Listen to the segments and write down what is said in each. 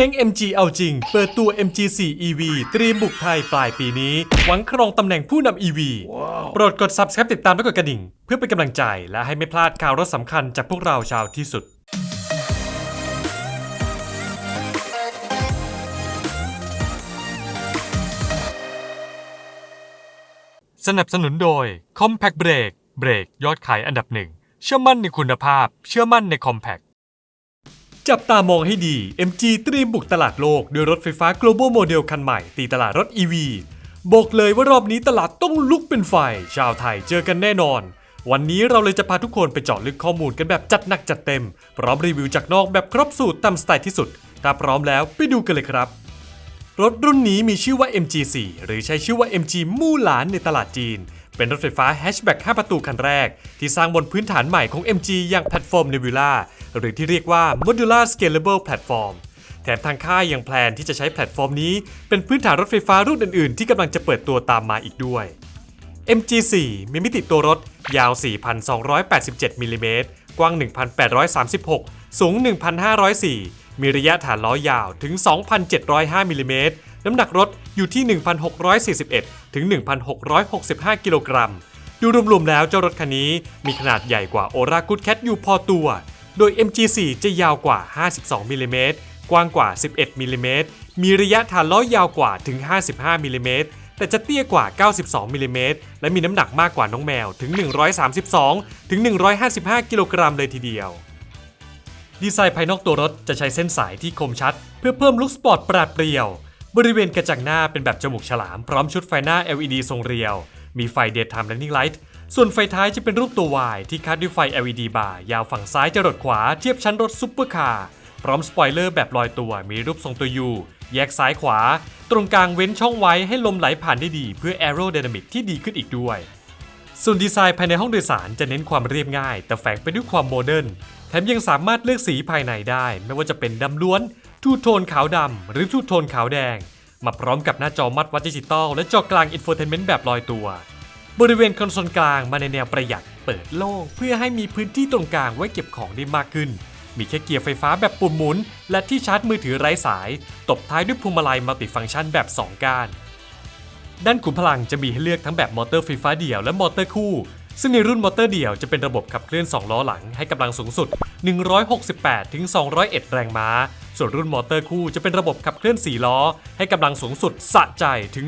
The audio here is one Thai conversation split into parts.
ม้ง MG เอาจริง เปิดตัว MG4 EV เตรียมบุกไทยปลายปีนี้ หวังครองตำแหน่งผู้นำ EV โปรดกด subscribe ติดตามและกดกระดิ่ง เพื่อเป็นกำลังใจและให้ไม่พลาดข่าวรถสำคัญจากพวกเราชาวที่สุดสนับสนุนโดย Compact Brake เบรกยอดขายอันดับหนึ่ง เชื่อมั่นในคุณภาพ เชื่อมั่นใน Compact จับตามองให้ดี MG เตรียมบุกตลาดโลกด้วยรถไฟฟ้า Global Model คันใหม่ ตีตลาดรถ EV บอกเลยว่ารอบนี้ตลาดต้องลุกเป็นไฟ ชาวไทยเจอกันแน่นอน วันนี้เราเลยจะพาทุกคนไปเจาะลึกข้อมูลกันแบบจัดหนักจัดเต็ม พร้อมรีวิวจากนอกแบบครบสูตรตามสไตล์ที่สุด ถ้าพร้อมแล้วไปดูกันเลยครับ รถรุ่นนี้มีชื่อว่า MG4 หรือใช้ชื่อว่า MG มู่หลานในตลาดจีน เป็นรถไฟฟ้าแฮชแบ็ก5ประตูคันแรก ที่สร้างบนพื้นฐานใหม่ของ MG อย่างแพลตฟอร์ม Nebula หรือที่เรียกว่า Modular Scalable Platform แถมทางค่ายยังแพลนที่จะใช้แพลตฟอร์มนี้ เป็นพื้นฐานรถไฟฟ้ารุ่นอื่น ๆ ที่กำลังจะเปิดตัวตามมาอีกด้วย MG4 มีมิติตัวรถยาว 4,287มิลลิเมตรกว้าง 1,836 สูง 1,504 มีระยะฐานล้อยาวถึง 2,705มิลลิเมตรน้ำหนักรถ อยู่ที่ 1,641 ถึง 1,665 กิโลกรัม ดูรวมๆแล้วเจ้ารถคันนี้มีขนาดใหญ่กว่า Ora Good Cat อยู่พอตัว โดย MG4 จะยาวกว่า 52มิลลิเมตรกว้างกว่า 11มิลลิเมตรมีระยะฐานล้อยาวกว่าถึง 55มิลลิเมตรแต่จะเตี้ยกว่า 92มิลลิเมตรและมีน้ำหนักมากกว่าน้องแมวถึง 132 ถึง 155 กิโลกรัมเลยทีเดียว ดีไซน์ภายนอกตัวรถจะใช้เส้นสายที่คมชัด เพื่อเพิ่มลุคสปอร์ตปราดเปรียว บริเวณกระจังหน้าเป็นแบบจมูกฉลาม พร้อมชุดไฟหน้า LED ทรงเรียว มีไฟ Daytime Running Light ส่วนไฟท้ายจะเป็นรูปตัว Y ที่คัดด้วยไฟ LED บาร์ยาวฝั่งซ้ายจรดขวาเทียบชั้นรถซุปเปอร์คาร์พร้อมสปอยเลอร์แบบลอยตัวมีรูปทรงตัว U แยกซ้ายขวา ตรงกลางเว้นช่องไว้ให้ลมไหลผ่านได้ดี เพื่อ Aerodynamic ที่ดีขึ้นอีกด้วย ส่วนดีไซน์ภายในห้องโดยสารจะเน้นความเรียบง่าย แต่แฝงไปด้วยความโมเดิร์นแถมยังสามารถเลือกสีภายในได้ ไม่ว่าจะเป็นดำล้วน ทูโทนขาวดำหรือทูโทนขาวแดง มาพร้อมกับหน้าจอมัดวัดดิจิตอลและจอกลางอินโฟเทนเมนต์แบบลอยตัว บริเวณคอนโซลกลางมาในแนวประหยัดเปิดโล่งเพื่อให้มีพื้นที่ตรงกลางไว้เก็บของได้มากขึ้น มีแค่เกียร์ไฟฟ้าแบบปุ่มหมุน และที่ชาร์จมือถือไร้สาย ตบท้ายด้วยพวงมาลัยมัลติฟังก์ชันแบบ 2 ก้าน ด้านขุมพลังจะมีให้เลือกทั้งแบบมอเตอร์ไฟฟ้าเดี่ยวและมอเตอร์คู่ซึ่งในรุ่นมอเตอร์เดี่ยวจะเป็นระบบขับเคลื่อน 2 ล้อหลังให้กำลังสูงสุด 168ถึง201 แรงม้า ส่วนรุ่นมอเตอร์คู่จะเป็นระบบขับเคลื่อน 4 ล้อ ให้กำลังสูงสุดสะใจถึง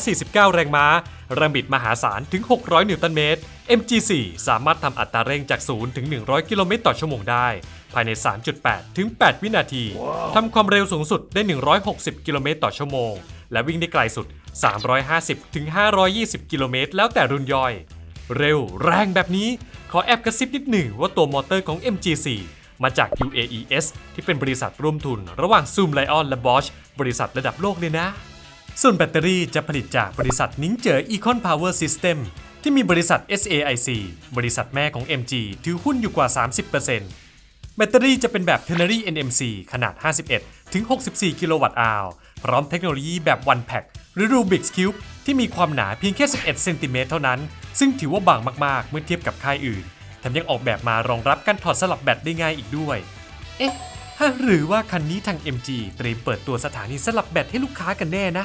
449 แรงม้า แรงบิดมหาศาลถึง 600 นิวตันเมตร MG4 สามารถทำอัตราเร่งจาก 0 ถึง 100 กิโลเมตรต่อชั่วโมงได้ ภายใน 3.8 ถึง 8 วินาทีทำความเร็วสูงสุดได้ 160 กิโลเมตรต่อชั่วโมง และวิ่งได้ไกลสุด 350 ถึง 520 กิโลเมตร แล้วแต่รุ่นย่อย เร็วแรงแบบนี้ ขอแอบกระซิบนิดหนึ่งว่าตัวมอเตอร์ของ MG4 มาจาก UAES ที่เป็นบริษัทร่วมทุน ระหว่าง Zoom Lion และ Bosch บริษัทระดับโลกเลยนะ ส่วนแบตเตอรี่จะผลิตจากบริษัทนิ้งเจอ Econ Power System ที่มีบริษัท SAIC บริษัทแม่ของ MG ถือหุ้นอยู่กว่า 30%แบตเตอรี่จะเป็นแบบ Ternary NMC ขนาด 51 ถึง 64 กิโลวัตต์อาวพร้อมเทคโนโลยีแบบ One Pack หรือ Rubik's Cube ที่มีความหนาเพียงแค่ 11 เซนติเมตรเท่านั้น ซึ่งถือว่าบางมากๆ เมื่อเทียบกับค่ายอื่น แถมยังออกแบบมารองรับการถอดสลับแบตได้ง่ายอีกด้วย เอ๊ะหรือว่าคันนี้ทาง MG เตรียมเปิดตัวสถานีสลับแบตให้ลูกค้ากันแน่นะ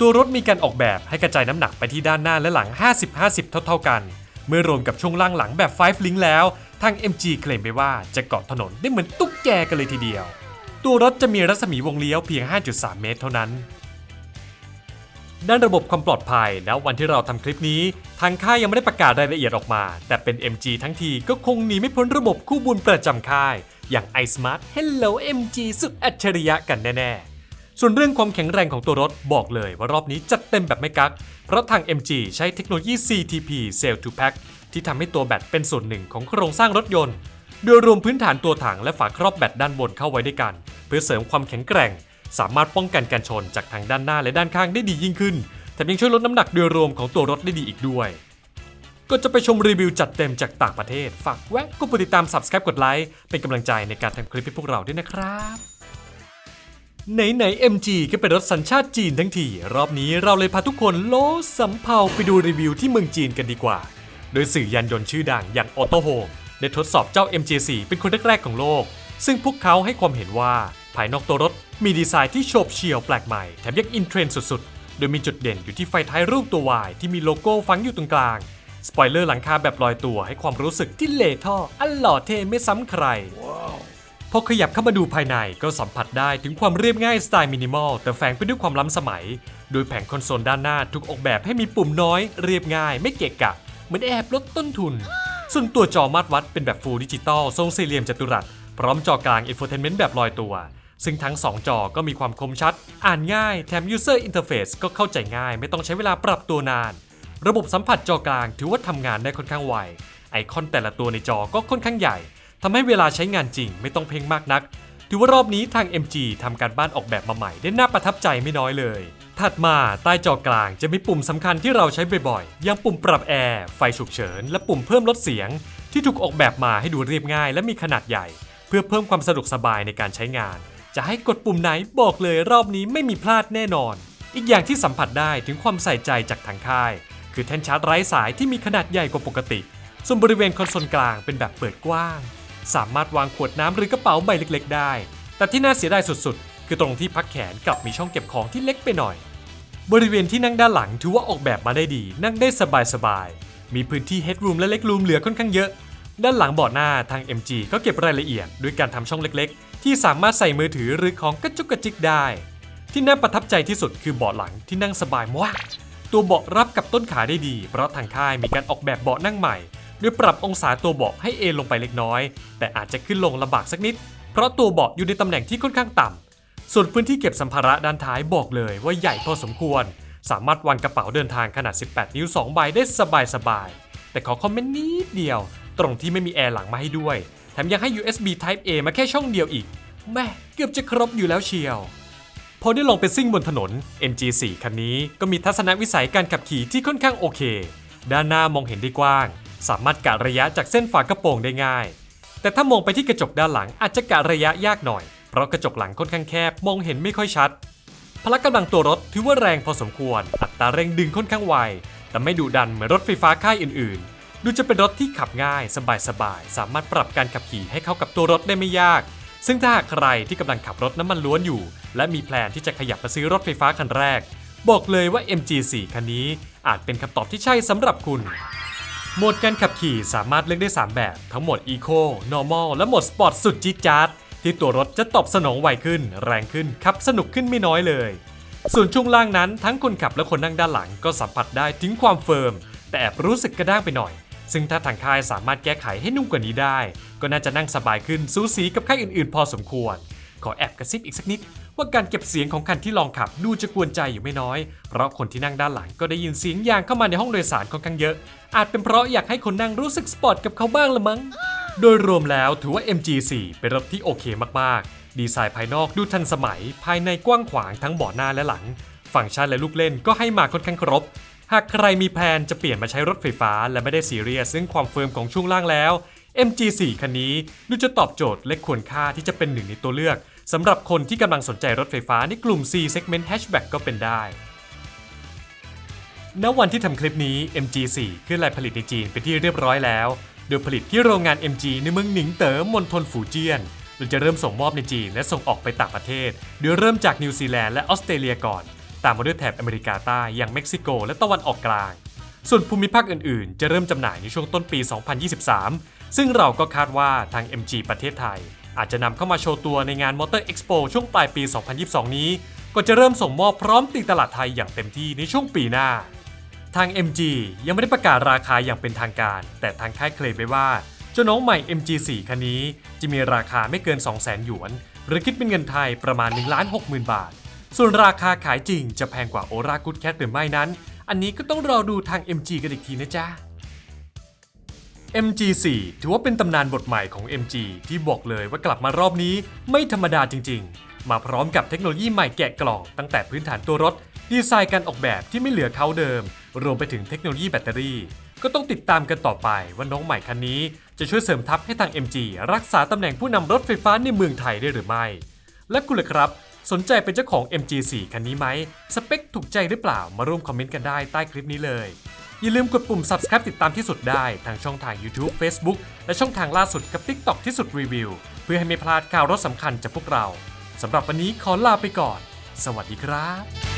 ตัวรถมีการออกแบบให้กระจายน้ำหนักไปที่ด้านหน้าและหลัง 50-50 เท่า ๆกัน เมื่อรวมกับช่วงล่างหลังแบบ5 link แล้ว ทาง MG เคลมไปว่าจะเกาะถนนได้เหมือนตุ๊กแกกันเลยทีเดียว ตัวรถจะมีรัศมีวงเลี้ยวเพียง 5.3 เมตรเท่านั้น ด้านระบบความปลอดภัยแล้ววันที่เราทำคลิปนี้ ทางค่ายยังไม่ได้ประกาศรายละเอียดออกมา แต่เป็น MG ทั้งทีก็คงหนีไม่พ้นระบบคู่บุญประจำค่าย อย่าง iSmart Hello MG สุดอัจฉริยะกันแน่ๆ ส่วนเรื่องความแข็งแรงของตัวรถบอกเลยว่ารอบนี้จัดเต็มแบบไม่กัก เพราะทาง MG ใช้เทคโนโลยี CTP Cell to Pack ที่ทำให้ตัวแบตเป็นส่วนหนึ่งของโครงสร้างรถยนต์ โดยรวมพื้นฐานตัวถังและฝาครอบแบตด้านบนเข้าไว้ด้วยกัน เพื่อเสริมความแข็งแกร่ง สามารถป้องกันการชนจากทางด้านหน้าและด้านข้างได้ดียิ่งขึ้น แถมยังช่วยลดน้ำหนักโดยรวมของตัวรถได้ดีอีกด้วยก็จะไปชมรีวิวจัดเต็มจากต่างประเทศ ฝากแวะกดติดตาม subscribe กดไลค์ เป็นกำลังใจในการทำคลิปให้พวกเราด้วยนะครับไหนไหน MG ก็เป็นรถสัญชาติจีนทั้งที รอบนี้เราเลยพาทุกคนโลสำเภาไปดูรีวิวที่เมืองจีนกันดีกว่า โดยสื่อยานยนต์ชื่อดังอย่าง Auto Home ได้ทดสอบเจ้า MG4 เป็นคนแรกๆของโลก ซึ่งพวกเขาให้ความเห็นว่า ภายนอกตัวรถ มีดีไซน์ที่โฉบเฉี่ยวแปลกใหม่ แถมยังอินเทรนด์สุดๆ โดยมีจุดเด่นอยู่ที่ไฟท้ายรูปตัว Y ที่มีโลโก้ฝังอยู่ตรงกลาง สปอยเลอร์หลังคาแบบลอยตัวให้ความรู้สึกที่เลท่ออันหล่อเท่ไม่ซ้ำใคร พอขยับเข้ามาดูภายในก็สัมผัสได้ถึงความเรียบง่ายสไตล์มินิมอลแต่แฝงไปด้วยความล้ำสมัย โดยแผงคอนโซลด้านหน้าถูกออกแบบให้มีปุ่มน้อย เรียบง่าย ไม่เกะกะ เหมือนแอบลดต้นทุน ส่วนตัวจอมาตรวัดเป็นแบบฟูลดิจิตอลทรงสี่เหลี่ยมจัตุรัส พร้อมจอกลาง Infotainment แบบลอยตัว ซึ่งทั้ง 2 จอก็มีความคมชัด อ่านง่าย แถม User Interface ก็เข้าใจง่าย ไม่ต้องใช้เวลาปรับตัวนาน ระบบสัมผัสจอกลางถือว่าทำงานได้ค่อนข้างไว ไอคอนแต่ละตัวในจอก็ค่อนข้างใหญ่ทำให้เวลาใช้งานจริงไม่ต้องเพ่งมากนัก ถือว่ารอบนี้ทาง MG ทำการบ้านออกแบบมาใหม่ได้น่าประทับใจไม่น้อยเลย ถัดมาใต้จอกลางจะมีปุ่มสำคัญที่เราใช้บ่อยๆ อย่างปุ่มปรับแอร์ ไฟฉุกเฉิน และปุ่มเพิ่มลดเสียง ที่ถูกออกแบบมาให้ดูเรียบง่าย และมีขนาดใหญ่ เพื่อเพิ่มความสะดวกสบายในการใช้งาน จะให้กดปุ่มไหนบอกเลยรอบนี้ไม่มีพลาดแน่นอน อีกอย่างที่สัมผัสได้ถึงความใส่ใจจากทางค่าย คือแท่นชาร์จไร้สายที่มีขนาดใหญ่กว่าปกติ ส่วนบริเวณคอนโซลกลางเป็นแบบเปิดกว้าง สามารถวางขวดน้ำหรือกระเป๋าใบเล็ก ๆ ได้ แต่ที่น่าเสียดายสุดๆ คือตรงที่พักแขนกลับมีช่องเก็บของที่เล็กไปหน่อย บริเวณที่นั่งด้านหลังถือว่าออกแบบมาได้ดี นั่งได้สบายๆ มีพื้นที่ headroom และ legroom เหลือค่อนข้างเยอะ ด้านหลังเบาะหน้าทาง MG ก็เก็บรายละเอียดด้วยการทำช่องเล็กๆ ที่สามารถใส่มือถือหรือของกระจุกกระจิกได้ ที่น่าประทับใจที่สุดคือเบาะหลังที่นั่งสบายมากตัวเบาะรับกับต้นขาได้ดี เพราะทางค่ายมีการออกแบบเบาะนั่งใหม่โดยปรับองศาตัวเบาะให้เอนลงไปเล็กน้อย แต่อาจจะขึ้นลงลำบากสักนิด เพราะตัวเบาะอยู่ในตำแหน่งที่ค่อนข้างต่ำส่วนพื้นที่เก็บสัมภาระด้านท้ายบอกเลยว่าใหญ่พอสมควร สามารถวางกระเป๋าเดินทางขนาด 18 นิ้ว 2 ใบได้สบายๆแต่ขอคอมเมนต์นิดเดียว ตรงที่ไม่มีแอร์หลังมาให้ด้วย แถมยังให้ USB Type A มาแค่ช่องเดียวอีก แม่เกือบจะครบอยู่แล้วเชียว พอได้ลองไปซิ่งบนถนน MG4 คันนี้ก็มีทัศนวิสัยการขับขี่ที่ค่อนข้างโอเค ด้านหน้ามองเห็นได้กว้าง สามารถกะระยะจากเส้นฝากระโปรงได้ง่าย แต่ถ้ามองไปที่กระจกด้านหลังอาจจะกะระยะยากหน่อย เพราะกระจกหลังค่อนข้างแคบมองเห็นไม่ค่อยชัด พละกำลังตัวรถถือว่าแรงพอสมควร อัตราเร่งดึงค่อนข้างไว แต่ไม่ดุดันเหมือนรถไฟฟ้าค่ายอื่นๆ ดูจะเป็นรถที่ขับง่าย สบายๆสามารถปรับการขับขี่ให้เข้ากับตัวรถได้ไม่ยาก ซึ่งถ้าหากใครที่กำลังขับรถน้ำมันล้วนอยู่ และมีแพลนที่จะขยับมาซื้อรถไฟฟ้าคันแรก บอกเลยว่า MG4 คันนี้อาจเป็นคำตอบที่ใช่สำหรับคุณโหมดการขับขี่สามารถเลือกได้ 3 แบบ ทั้งโหมด Eco Normal และโหมด Sport สุดจี๊ดจ๊าดที่ตัวรถจะตอบสนองไวขึ้น แรงขึ้นขับสนุกขึ้นไม่น้อยเลย ส่วนช่วงล่างนั้นทั้งคนขับและคนนั่งด้านหลังก็สัมผัสได้ถึงความเฟิร์ม แต่แอบรู้สึกกระด้างไปหน่อย ซึ่งถ้าทางค่ายสามารถแก้ไขให้นุ่มกว่านี้ได้ ก็น่าจะนั่งสบายขึ้นสูสีกับค่ายอื่นๆ พอสมควร ขอแอบกระซิบอีกสักนิด ว่าการเก็บเสียงของคันที่ลองขับดูจะกวนใจอยู่ไม่น้อย เพราะคนที่นั่งด้านหลังก็ได้ยินเสียงยางเข้ามาในห้องโดยสารค่อนข้างเยอะ อาจเป็นเพราะอยากให้คนนั่งรู้สึกสปอร์ตกับเขาบ้างละมั้ง โดยรวมแล้วถือว่า MG4 เป็นรถที่โอเคมากๆ ดีไซน์ภายนอกดูทันสมัย ภายในกว้างขวางทั้งเบาะหน้าและหลัง ฟังก์ชันและลูกเล่นก็ให้มาค่อนข้างครบ หากใครมีแผนจะเปลี่ยนมาใช้รถไฟฟ้า และไม่ได้ซีเรียสซึ่งความเฟิร์มของช่วงล่างแล้ว MG4 คันนี้ดูจะตอบโจทย์และควรค่าที่จะเป็นหนึ่งในตัวเลือกสำหรับคนที่กำลังสนใจรถไฟฟ้าในกลุ่ม C segment hatchback ก็เป็นได้ณวันที่ทำคลิปนี้ MG4 ขึ้นลายผลิตในจีนเป็นที่เรียบร้อยแล้ว โดยผลิตที่โรงงาน MG ในเมืองหนิงเต๋อมณฑลฝูเจี้ยนโดยจะเริ่มส่งมอบในจีนและส่งออกไปต่างประเทศ โดยเริ่มจากนิวซีแลนด์และออสเตรเลียก่อน ตามมาด้วยแถบอเมริกาใต้อย่างเม็กซิโก และตะวันออกกลาง ส่วนภูมิภาคอื่นๆ จะเริ่มจำหน่ายในช่วงต้นปี 2023 ซึ่งเราก็คาดว่าทาง MG ประเทศไทย อาจจะนำเข้ามาโชว์ตัวในงาน Motor Expo ช่วงปลายปี 2022 นี้ ก็จะเริ่มส่งมอบพร้อมตีตลาดไทยอย่างเต็มที่ในช่วงปีหน้า ทาง MG ยังไม่ได้ประกาศราคาอย่างเป็นทางการ แต่ทางค่ายเคลมไว้ว่าเจ้าน้องใหม่ MG4 คันนี้จะมีราคาไม่เกิน 200,000 หยวน หรือคิดเป็นเงินไทยประมาณ 1 6 0 0 0 0 บาท ส่วนราคาขายจริงจะแพงกว่าโอรากุดแคทหรือไม่นั้น อันนี้ก็ต้องรอดูทาง MG กันอีกทีนะจ๊ะ MG4 ถือว่าเป็นตำนานบทใหม่ของ MG ที่บอกเลยว่ากลับมารอบนี้ไม่ธรรมดาจริง ๆ มาพร้อมกับเทคโนโลยีใหม่แกะกล่องตั้งแต่พื้นฐานตัวรถ ดีไซน์การออกแบบที่ไม่เหลือเขาเดิม รวมไปถึงเทคโนโลยีแบตเตอรี่ ก็ต้องติดตามกันต่อไปว่าน้องใหม่คันนี้ จะช่วยเสริมทัพให้ทาง MG รักษาตำแหน่งผู้นำรถไฟฟ้าในเมืองไทยได้หรือไม่ และคุณล่ะครับ สนใจเป็นเจ้าของ MG4 คันนี้ไหม สเปคถูกใจหรือเปล่า มาร่วมคอมเมนต์กันได้ใต้คลิปนี้เลย อย่าลืมกดปุ่ม subscribe ติดตามที่สุดได้ ทางช่องทาง YouTube Facebook และช่องทางล่าสุดกับ TikTok ที่สุดรีวิว เพื่อให้ไม่พลาดข่าวรถสำคัญจากพวกเรา สำหรับวันนี้ขอลาไปก่อน สวัสดีครับ